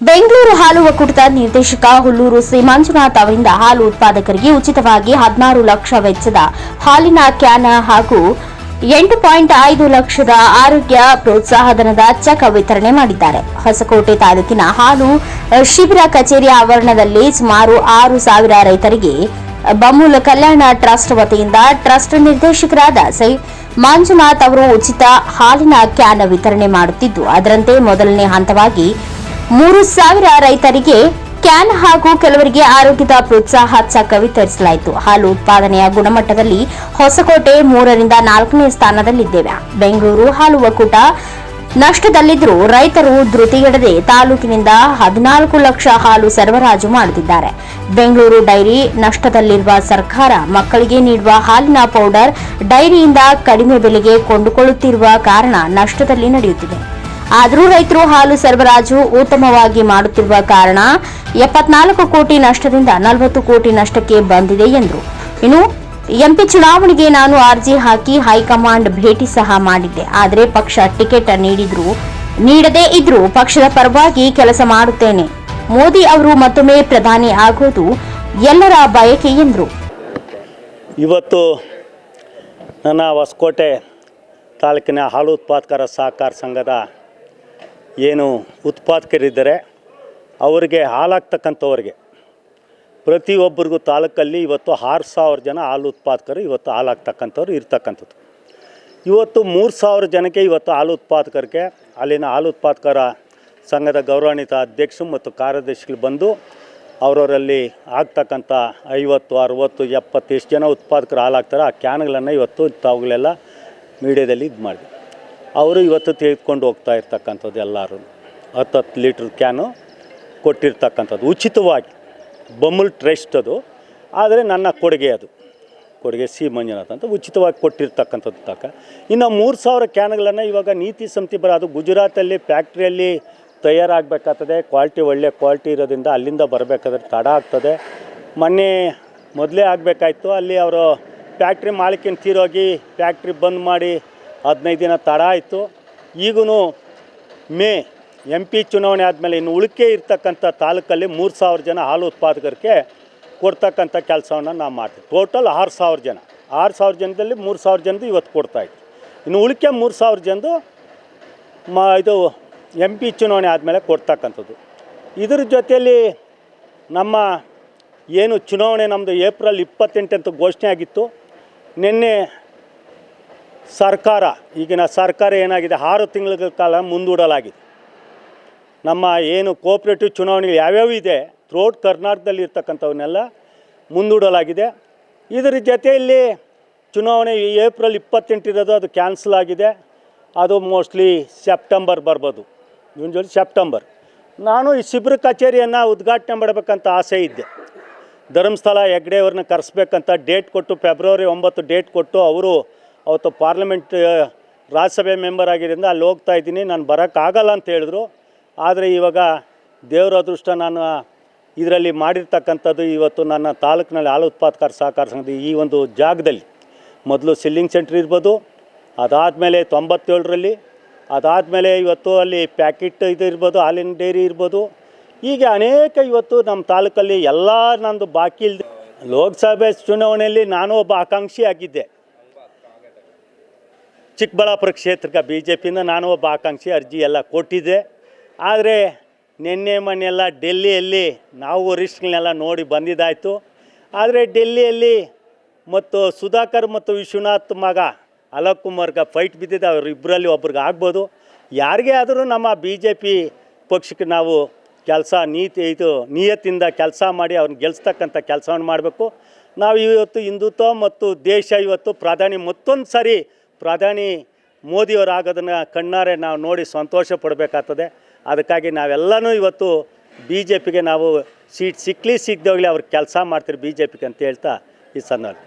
ಬೆಂಗಳೂರು ಹಾಲು ಒಕ್ಕೂಟದ ನಿರ್ದೇಶಕ ಹುಲ್ಲೂರು ಸಿ ಮಂಜುನಾಥ್ ಅವರಿಂದ ಹಾಲು ಉತ್ಪಾದಕರಿಗೆ ಉಚಿತವಾಗಿ ಹದಿನಾರು ಲಕ್ಷ ವೆಚ್ಚದ ಹಾಲಿನ ಕ್ಯಾನ್ ಹಾಗೂ ಎಂಟು ಪಾಯಿಂಟ್ ಐದು ಲಕ್ಷದ ಆರೋಗ್ಯ ಪ್ರೋತ್ಸಾಹಧನದ ಚೆಕ್ ವಿತರಣೆ ಮಾಡಿದ್ದಾರೆ. ಹೊಸಕೋಟೆ ತಾಲೂಕಿನ ಹಾಲು ಶಿಬಿರ ಕಚೇರಿ ಆವರಣದಲ್ಲಿ ಸುಮಾರು ಆರು ಸಾವಿರ ರೈತರಿಗೆ ಬಮೂಲ್ ಕಲ್ಯಾಣ ಟ್ರಸ್ಟ್ ವತಿಯಿಂದ ಟ್ರಸ್ಟ್ ನಿರ್ದೇಶಕರಾದ ಸೈ ಮಂಜುನಾಥ್ ಅವರು ಉಚಿತ ಹಾಲಿನ ಕ್ಯಾನ್ ವಿತರಣೆ ಮಾಡುತ್ತಿದ್ದು, ಅದರಂತೆ ಮೊದಲನೇ ಹಂತವಾಗಿ ಮೂರು ಸಾವಿರ ರೈತರಿಗೆ ಕ್ಯಾನ್ ಹಾಗೂ ಕೆಲವರಿಗೆ ಆರೋಗ್ಯದ ಪ್ರೋತ್ಸಾಹ ಚಕ ವಿತರಿಸಲಾಯಿತು ಹಾಲು ಉತ್ಪಾದನೆಯ ಗುಣಮಟ್ಟದಲ್ಲಿ ಹೊಸಕೋಟೆ ಮೂರರಿಂದ ನಾಲ್ಕನೇ ಸ್ಥಾನದಲ್ಲಿದ್ದೇವೆ. ಬೆಂಗಳೂರು ಹಾಲು ಒಕ್ಕೂಟ ನಷ್ಟದಲ್ಲಿದ್ದರೂ ರೈತರು ಧೃತಿಗೆಡದೆ ತಾಲೂಕಿನಿಂದ ಹದಿನಾಲ್ಕು ಲಕ್ಷ ಹಾಲು ಸರಬರಾಜು ಮಾಡುತ್ತಿದ್ದಾರೆ. ಬೆಂಗಳೂರು ಡೈರಿ ನಷ್ಟದಲ್ಲಿರುವ ಸರ್ಕಾರ ಮಕ್ಕಳಿಗೆ ನೀಡುವ ಹಾಲಿನ ಪೌಡರ್ ಡೈರಿಯಿಂದ ಕಡಿಮೆ ಬೆಲೆಗೆ ಕೊಂಡುಕೊಳ್ಳುತ್ತಿರುವ ಕಾರಣ ನಷ್ಟದಲ್ಲಿ ನಡೆಯುತ್ತಿದೆ. ಆದರೂ ರೈತರು ಹಾಲು ಸರಬರಾಜು ಉತ್ತಮವಾಗಿ ಮಾಡುತ್ತಿರುವ ಕಾರಣ ಎಪ್ಪತ್ನಾಲ್ಕು ಕೋಟಿ ನಷ್ಟದಿಂದ ನಲವತ್ತು ಕೋಟಿ ನಷ್ಟಕ್ಕೆ ಬಂದಿದೆ ಎಂದರು. ಇನ್ನು ಎಂಪಿ ಚುನಾವಣೆಗೆ ನಾನು ಅರ್ಜಿ ಹಾಕಿ ಹೈಕಮಾಂಡ್ ಭೇಟಿ ಸಹ ಮಾಡಿದ್ದೆ. ಆದರೆ ಪಕ್ಷ ಟಿಕೆಟ್ ನೀಡಿದ್ರು, ನೀಡದೇ ಇದ್ರು ಪಕ್ಷದ ಪರವಾಗಿ ಕೆಲಸ ಮಾಡುತ್ತೇನೆ. ಮೋದಿ ಅವರು ಮತ್ತೊಮ್ಮೆ ಪ್ರಧಾನಿ ಆಗೋದು ಎಲ್ಲರ ಬಯಕೆ ಎಂದರು. ಇವತ್ತು ನನ್ನ ಹೊಸಕೋಟೆ ತಾಲೂಕಿನ ಹಾಲು ಉತ್ಪಾದಕರ ಸಹಕಾರ ಸಂಘದ ಏನು ಉತ್ಪಾದಕರಿದ್ದಾರೆ ಅವರಿಗೆ ಹಾಲಾಗ್ತಕ್ಕಂಥವ್ರಿಗೆ ಪ್ರತಿಯೊಬ್ಬರಿಗೂ ತಾಲೂಕಲ್ಲಿ ಇವತ್ತು ಆರು ಸಾವಿರ ಜನ ಹಾಲು ಉತ್ಪಾದಕರು ಇವತ್ತು ಹಾಲಾಗ್ತಕ್ಕಂಥವ್ರು ಇರ್ತಕ್ಕಂಥದ್ದು. ಇವತ್ತು ಮೂರು ಸಾವಿರ ಜನಕ್ಕೆ ಇವತ್ತು ಹಾಲು ಉತ್ಪಾದಕರಿಗೆ, ಅಲ್ಲಿನ ಹಾಲು ಉತ್ಪಾದಕರ ಸಂಘದ ಗೌರವಾನ್ವಿತ ಅಧ್ಯಕ್ಷರು ಮತ್ತು ಕಾರ್ಯದರ್ಶಿಗಳು ಬಂದು ಅವರವರಲ್ಲಿ ಆಗ್ತಕ್ಕಂಥ ಐವತ್ತು, ಅರುವತ್ತು, ಎಪ್ಪತ್ತು ಎಷ್ಟು ಜನ ಉತ್ಪಾದಕರು ಹಾಲಾಗ್ತಾರೆ ಆ ಕ್ಯಾನ್ಗಳನ್ನು ಇವತ್ತು ತಾವುಗಳೆಲ್ಲ ಮೀಡಿಯಾದಲ್ಲಿ ಇದು ಮಾಡಿ ಅವರು ಇವತ್ತು ತೆಗೆದುಕೊಂಡು ಹೋಗ್ತಾ ಇರ್ತಕ್ಕಂಥದ್ದು ಎಲ್ಲರೂ. ಹತ್ತು ಹತ್ತು ಲೀಟ್ರ್ ಕ್ಯಾನು ಕೊಟ್ಟಿರ್ತಕ್ಕಂಥದ್ದು. ಉಚಿತವಾಗಿ ಬೊಮ್ಮಲ್ ಟ್ರೆಸ್ಟ್ ಅದು. ಆದರೆ ನನ್ನ ಕೊಡುಗೆ ಅದು. ಕೊಡುಗೆ ಸಿ ಮಂಜುನಾಥ್ ಅಂತ ಉಚಿತವಾಗಿ ಕೊಟ್ಟಿರ್ತಕ್ಕಂಥದ್ದು ತಕ್ಕ ಇನ್ನು ಮೂರು ಸಾವಿರ ಕ್ಯಾನ್ಗಳನ್ನು ಇವಾಗ ನೀತಿ ಸಮಿತಿ ಬರ ಅದು ಗುಜರಾತಲ್ಲಿ ಫ್ಯಾಕ್ಟ್ರಿಯಲ್ಲಿ ತಯಾರಾಗಬೇಕಾಗ್ತದೆ. ಕ್ವಾಲಿಟಿ ಒಳ್ಳೆ ಕ್ವಾಲಿಟಿ ಇರೋದ್ರಿಂದ ಅಲ್ಲಿಂದ ಬರಬೇಕಾದ್ರೆ ತಡ ಆಗ್ತದೆ. ಮೊನ್ನೆ ಮೊದಲೇ ಆಗಬೇಕಾಯ್ತು. ಅಲ್ಲಿ ಅವರು ಫ್ಯಾಕ್ಟ್ರಿ ಮಾಲೀಕಿನ ತೀರೋಗಿ ಫ್ಯಾಕ್ಟ್ರಿ ಬಂದ್ ಮಾಡಿ ಹದಿನೈದು ದಿನ ತಡ ಆಯಿತು. ಈಗೂ ಮೇ ಎಂ ಪಿ ಚುನಾವಣೆ ಆದಮೇಲೆ ಇನ್ನು ಉಳಿಕೆ ಇರ್ತಕ್ಕಂಥ ತಾಲೂಕಲ್ಲಿ ಮೂರು ಸಾವಿರ ಜನ ಹಾಲು ಉತ್ಪಾದಕರಿಗೆ ಕೊಡ್ತಕ್ಕಂಥ ಕೆಲಸವನ್ನು ನಾವು ಮಾಡ್ತೀವಿ. ಟೋಟಲ್ ಆರು ಸಾವಿರ ಜನ. ಆರು ಸಾವಿರ ಜನದಲ್ಲಿ ಮೂರು ಸಾವಿರ ಜನದ್ದು ಇವತ್ತು ಕೊಡ್ತಾಯಿದ್ವಿ ಇನ್ನು ಉಳಿಕೆ ಮೂರು ಸಾವಿರ ಜನದು ಮ, ಇದು ಎಂ ಪಿ ಚುನಾವಣೆ ಆದಮೇಲೆ ಕೊಡ್ತಕ್ಕಂಥದ್ದು. ಇದ್ರ ಜೊತೆಯಲ್ಲಿ ನಮ್ಮ ಏನು ಚುನಾವಣೆ ನಮ್ಮದು ಏಪ್ರಿಲ್ ಇಪ್ಪತ್ತೆಂಟಂತ ಘೋಷಣೆ ಆಗಿತ್ತು. ನಿನ್ನೆ ಸರ್ಕಾರ, ಈಗಿನ ಸರ್ಕಾರ ಏನಾಗಿದೆ? ಆರು ತಿಂಗಳ ಕಾಲ ಮುಂದೂಡಲಾಗಿದೆ. ನಮ್ಮ ಏನು ಕೋಪ್ರೇಟಿವ್ ಚುನಾವಣೆ ಯಾವ್ಯಾವ ಇದೆ ಥ್ರೋಟ್ ಕರ್ನಾಟಕದಲ್ಲಿ ಇರ್ತಕ್ಕಂಥವನ್ನೆಲ್ಲ ಮುಂದೂಡಲಾಗಿದೆ. ಇದರ ಜೊತೆಯಲ್ಲಿ ಚುನಾವಣೆ ಏಪ್ರಿಲ್ ಇಪ್ಪತ್ತೆಂಟು ಇರೋದು ಅದು ಕ್ಯಾನ್ಸಲ್ ಆಗಿದೆ. ಅದು ಮೋಸ್ಟ್ಲಿ ಸೆಪ್ಟೆಂಬರ್ ಬರ್ಬೋದು. ಜೂನ್ ಜೊತೆ ಸೆಪ್ಟೆಂಬರ್ ನಾನು ಈ ಶಿಬಿರ ಕಚೇರಿಯನ್ನು ಉದ್ಘಾಟನೆ ಮಾಡಬೇಕಂತ ಆಸೆ ಇದ್ದೆ. ಧರ್ಮಸ್ಥಳ ಹೆಗ್ಡೆಯವ್ರನ್ನ ಕರೆಸ್ಬೇಕಂತ ಡೇಟ್ ಕೊಟ್ಟು ಫೆಬ್ರವರಿ ಒಂಬತ್ತು ಡೇಟ್ ಕೊಟ್ಟು ಅವರು ಅವತ್ತು ಪಾರ್ಲಿಮೆಂಟ್ ರಾಜ್ಯಸಭೆ ಮೆಂಬರ್ ಆಗಿದ್ದರಿಂದ ಅಲ್ಲಿ ಹೋಗ್ತಾ ಇದ್ದೀನಿ. ನಾನು ಬರೋಕ್ಕಾಗಲ್ಲ ಅಂತ ಹೇಳಿದ್ರು. ಆದರೆ ಇವಾಗ ದೇವರ ಅದೃಷ್ಟ ನಾನು ಇದರಲ್ಲಿ ಮಾಡಿರ್ತಕ್ಕಂಥದ್ದು ಇವತ್ತು ನನ್ನ ತಾಲೂಕಿನಲ್ಲಿ ಹಾಲು ಉತ್ಪಾದಕರ ಸಹಕಾರ ಸಂಘದ ಈ ಒಂದು ಜಾಗದಲ್ಲಿ. ಮೊದಲು ಸಿಲ್ಲಿಂಗ್ ಸೆಂಟ್ರ್ ಇರ್ಬೋದು, ಅದಾದಮೇಲೆ ತೊಂಬತ್ತೇಳರಲ್ಲಿ, ಅದಾದಮೇಲೆ ಇವತ್ತು ಅಲ್ಲಿ ಪ್ಯಾಕೆಟ್ ಇದು ಇರ್ಬೋದು, ಹಾಲಿನ ಡೈರಿ ಇರ್ಬೋದು. ಹೀಗೆ ಅನೇಕ ಇವತ್ತು ನಮ್ಮ ತಾಲೂಕಲ್ಲಿ ಎಲ್ಲ ನಂದು ಬಾಕಿ ಇಲ್ಲದೆ ಲೋಕಸಭೆ ಚುನಾವಣೆಯಲ್ಲಿ ನಾನು ಒಬ್ಬ ಆಕಾಂಕ್ಷಿ ಆಗಿದ್ದೆ. ಚಿಕ್ಕಬಳ್ಳಾಪುರ ಕ್ಷೇತ್ರಕ್ಕೆ ಬಿ ಜೆ ಪಿಯಿಂದ ನಾನು ಒಬ್ಬ ಆಕಾಂಕ್ಷಿ, ಅರ್ಜಿ ಎಲ್ಲ ಕೊಟ್ಟಿದ್ದೆ. ಆದರೆ ನಿನ್ನೆ ಮೊನ್ನೆಲ್ಲ ಡೆಲ್ಲಿಯಲ್ಲಿ ನಾವು ವರಿಷ್ಠಗಳನ್ನೆಲ್ಲ ನೋಡಿ ಬಂದಿದ್ದಾಯಿತು. ಆದರೆ ಡೆಲ್ಲಿಯಲ್ಲಿ ಮತ್ತು ಸುಧಾಕರ್ ಮತ್ತು ವಿಶ್ವನಾಥ್ ಮಗ ಅಲೋಕ್ ಕುಮಾರ್ಗೆ ಫೈಟ್ ಬಿದ್ದಿದೆ ಅವರಿಬ್ಬರಲ್ಲಿ ಒಬ್ರಿಗೆ ಆಗ್ಬೋದು. ಯಾರಿಗೇ ಆದರೂ ನಮ್ಮ ಬಿ ಜೆ ಪಿ ಪಕ್ಷಕ್ಕೆ ನಾವು ಕೆಲಸ ನೀತಿ, ಇದು ನಿಯತ್ತಿಂದ ಕೆಲಸ ಮಾಡಿ ಅವ್ರನ್ನ ಗೆಲ್ಲಿಸ್ತಕ್ಕಂಥ ಕೆಲಸವನ್ನು ಮಾಡಬೇಕು. ನಾವು ಇವತ್ತು ಹಿಂದುತ್ವ ಮತ್ತು ದೇಶ ಇವತ್ತು ಪ್ರಧಾನಿ ಮತ್ತೊಂದು ಸಾರಿ ಪ್ರಧಾನಿ ಮೋದಿಯವರು ಆಗೋದನ್ನು ಕಣ್ಣಾರೆ ನಾವು ನೋಡಿ ಸಂತೋಷ ಪಡಬೇಕಾಗ್ತದೆ. ಅದಕ್ಕಾಗಿ ನಾವೆಲ್ಲನೂ ಇವತ್ತು ಬಿ ಜೆ ಪಿಗೆ ನಾವು ಸೀಟ್ ಸಿಕ್ಕಲಿ ಸಿಗ್ದೋಗ್ಲಿ ಅವ್ರಿಗೆ ಕೆಲಸ ಮಾಡ್ತೀರಿ ಬಿ ಜೆ ಪಿಗೆ ಅಂತ ಹೇಳ್ತಾ ಈ ಸಂದರ್ಭ.